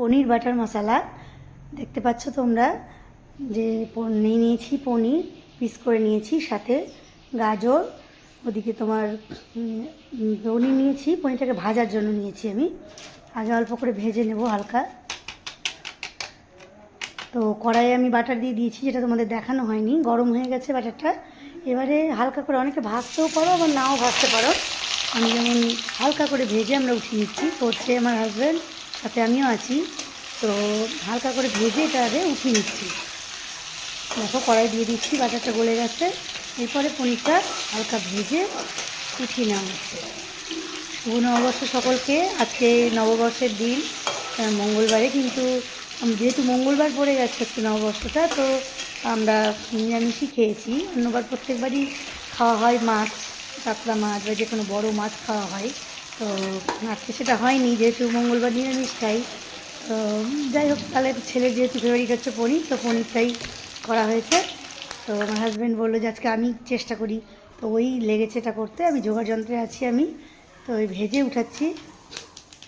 পনির butter মশলা। দেখতে পাচ্ছ তোমরা যে নিয়ে নিয়েছি পনির, পিস করে নিয়েছি, সাথে গাজর, ওদিকে তোমার পনির নিয়েছি, পনিরটাকে ভাজার জন্য নিয়েছি আমি। আগে অল্প করে ভেজে নেব হালকা। তো কড়াইয়ে আমি বাটার দিয়ে দিয়েছি, যেটা তোমাদের দেখানো হয়নি। গরম হয়ে গেছে বাটারটা। এবারে হালকা করে অনেকে ভাজতেও পারো, আবার নাও ভাজতে পারো। আমি যেমন হালকা করে ভেজে আমরা উঠিয়ে নিচ্ছি করছে আমার হাজব্যান্ড সাথে আমিও আছি। তো হালকা করে ভেজে এটারে উঠিয়ে নিচ্ছি। দেখো কড়াই দিয়ে দিচ্ছি, বাটারটা গলে গেছে। এরপরে পনিরটা হালকা ভেজে উঠিয়ে নেওয়া হচ্ছে। শুভ নববর্ষ সকলকে। আজকে নববর্ষের দিন মঙ্গলবারে কিন্তু যেহেতু মঙ্গলবার পড়ে গেছে আজকে নববর্ষটা, তো আমরা নিরামিষই খেয়েছি। অন্যবার প্রত্যেকবারই খাওয়া হয় মাছ, কাতলা মাছ বা যে কোনো বড়ো মাছ খাওয়া হয়। তো আজকে সেটা হয়নি, যেহেতু মঙ্গলবার নিরামিষ খাই তো যাই হোক, তাহলে ছেলের যেহেতু ফেভারিট হচ্ছে পনির তো পনিরটাই করা হয়েছে। তো আমার হাজব্যান্ড বলল যে আজকে আমি চেষ্টা করি। তো ওই লেগেছে এটা করতে, আমি যোগার যন্ত্রে আছি আমি। তো ওই ভেজে উঠাচ্ছি।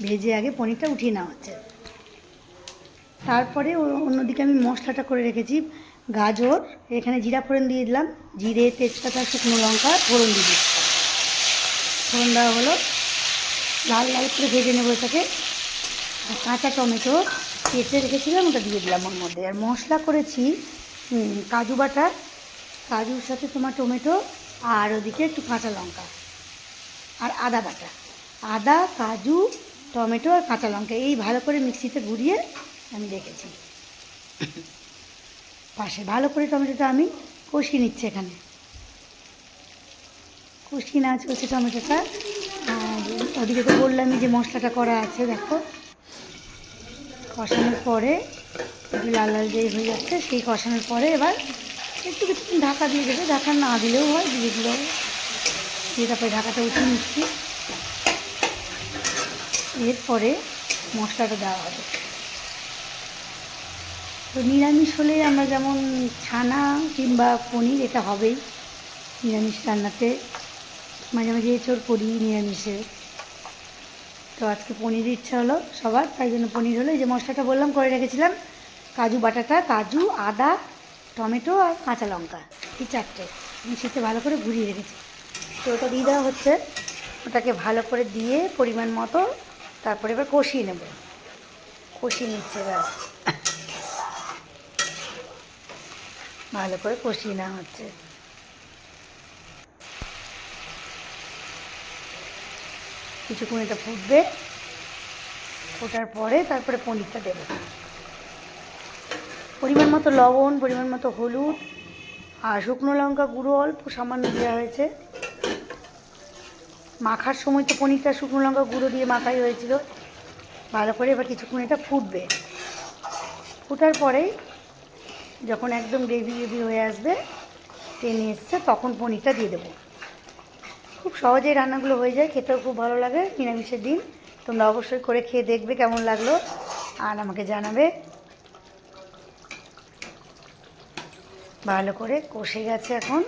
ভেজে আগে পনিরটা উঠিয়ে নেওয়া হচ্ছে। তারপরে অন্যদিকে আমি মশলাটা করে রেখেছি। গাজর, এখানে জিরা ফোড়ন দিয়ে দিলাম। জিরে, তেজপাতা, শুকনো লঙ্কা, ফোড়ন দিয়ে দিচ্ছি ফোড়ন দেওয়া হলো। লাল লাল করে ভেজে নেব এটাকে। আর কাঁচা টমেটো কেটে রেখেছিলাম, ওটা দিয়ে দিলাম ওর মধ্যে। আর মশলা করেছি কাজু বাটা কাজুর সাথে তোমার টমেটো, আর ওদিকে একটু কাঁচা লঙ্কা। আর আদা বাটা। আদা, কাজু, টমেটো আর কাঁচা লঙ্কা, এই ভালো করে মিক্সিতে ঘুরিয়ে আমি রেখেছি। পাশে ভালো করে টমেটোটা আমি কষিয়ে নিচ্ছি এখানে। কষিয়ে নেওয়া চলছে টমেটোটা। ওদিকে তো বললামই যে মশলাটা করা আছে, দেখো। কষানোর পরে লাল লাল যেই হয়ে যাচ্ছে, সেই কষানোর পরে এবার একটু কিছুক্ষণ ঢাকা দিয়ে দেবে। ঢাকা না দিলেও হয়, দিয়ে দিলেও দিয়ে তারপরে ঢাকাটা উঠিয়ে নিচ্ছি। এরপরে মশলাটা দেওয়া হবে। তো নিরামিষ হলে আমরা যেমন ছানা কিংবা পনির, এটা হবেই। নিরামিষ রান্নাতে মাঝে মাঝে এঁচড় করি নিরামিষে। তো আজকে পনির ইচ্ছা হলো সবার, তাই জন্য পনির হলো। এই যে মশলাটা বললাম, করে রেখেছিলাম। কাজু বাটাটা, কাজু, আদা, টমেটো আর কাঁচা লঙ্কা, এই চারটে মিশিতে ভালো করে ঘুরিয়ে রেখেছি। তো ওটা দিয়ে দেওয়া হচ্ছে। ওটাকে ভালো করে দিয়ে পরিমাণ মতো তারপরে এবার কষিয়ে নেব। কষিয়ে নিচ্ছে এবার ভালো করে কষিয়ে নেওয়া হচ্ছে। কিছুক্ষণ এটা ফুটবে। ফোটার পরে তারপরে পনিরটা দেব। পরিমাণ মতো লবণ, পরিমাণ মতো হলুদ আর শুকনো লঙ্কা গুঁড়ো অল্প সামান্য দেওয়া হয়েছে। মাখার সময় তো পনিরটা শুকনো লঙ্কা গুঁড়ো দিয়ে মাখাই হয়েছিল। ভালো করে এবার কিছুক্ষণ এটা ফুটবে। ফুটার পরেই যখন একদম গ্রেভি গ্রেভি হয়ে আসবে, টেনে এসছে, তখন পনিরটা দিয়ে দেবো। খুব সহজেই রান্নাগুলো হয়ে যায়, খেতেও খুব ভালো লাগে, নিরামিষের দিন। তোমরা অবশ্যই করে খেয়ে দেখবে কেমন লাগল আর আমাকে জানাবে। ভালো করে কষে গেছে এখন।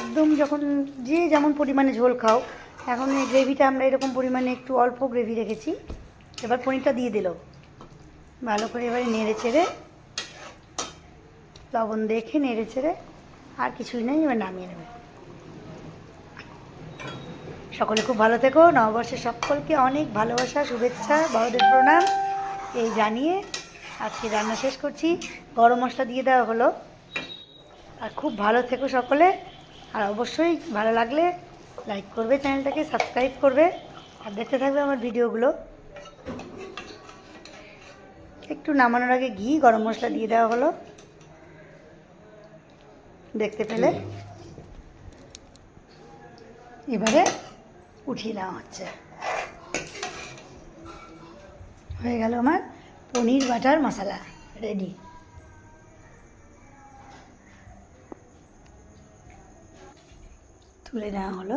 একদম যখন যে যেমন পরিমাণে ঝোল খাও, এখন এই গ্রেভিটা আমরা এরকম পরিমাণে একটু অল্প গ্রেভি রেখেছি। এবার পনিরটা দিয়ে দিল। ভালো করে এবারে নেড়ে চেড়ে, লবণ দেখে নেড়ে চেড়ে আর কিছুই নেই, এবার নামিয়ে নেবে। সকলে খুব ভালো থেকো। নববর্ষের সকলকে অনেক ভালোবাসা শুভেচ্ছা বড়দের প্রণাম। এই জানিয়ে আজকে রান্না শেষ করছি। গরম মশলা দিয়ে দেওয়া হলো। আর খুব ভালো থেকো সকলে। আর অবশ্যই ভালো লাগলে লাইক করবে চ্যানেলটাকে সাবস্ক্রাইব করবে। আর দেখতে থাকবে আমার ভিডিওগুলো। একটু নামানোর আগে ঘি গরম মশলা দিয়ে দেওয়া হলো। দেখতে পেলে? এবারে উঠিয়ে নেওয়া হচ্ছে। হয়ে গেল আমার পনির বাটার মশলা রেডি তুলে নেওয়া হলো।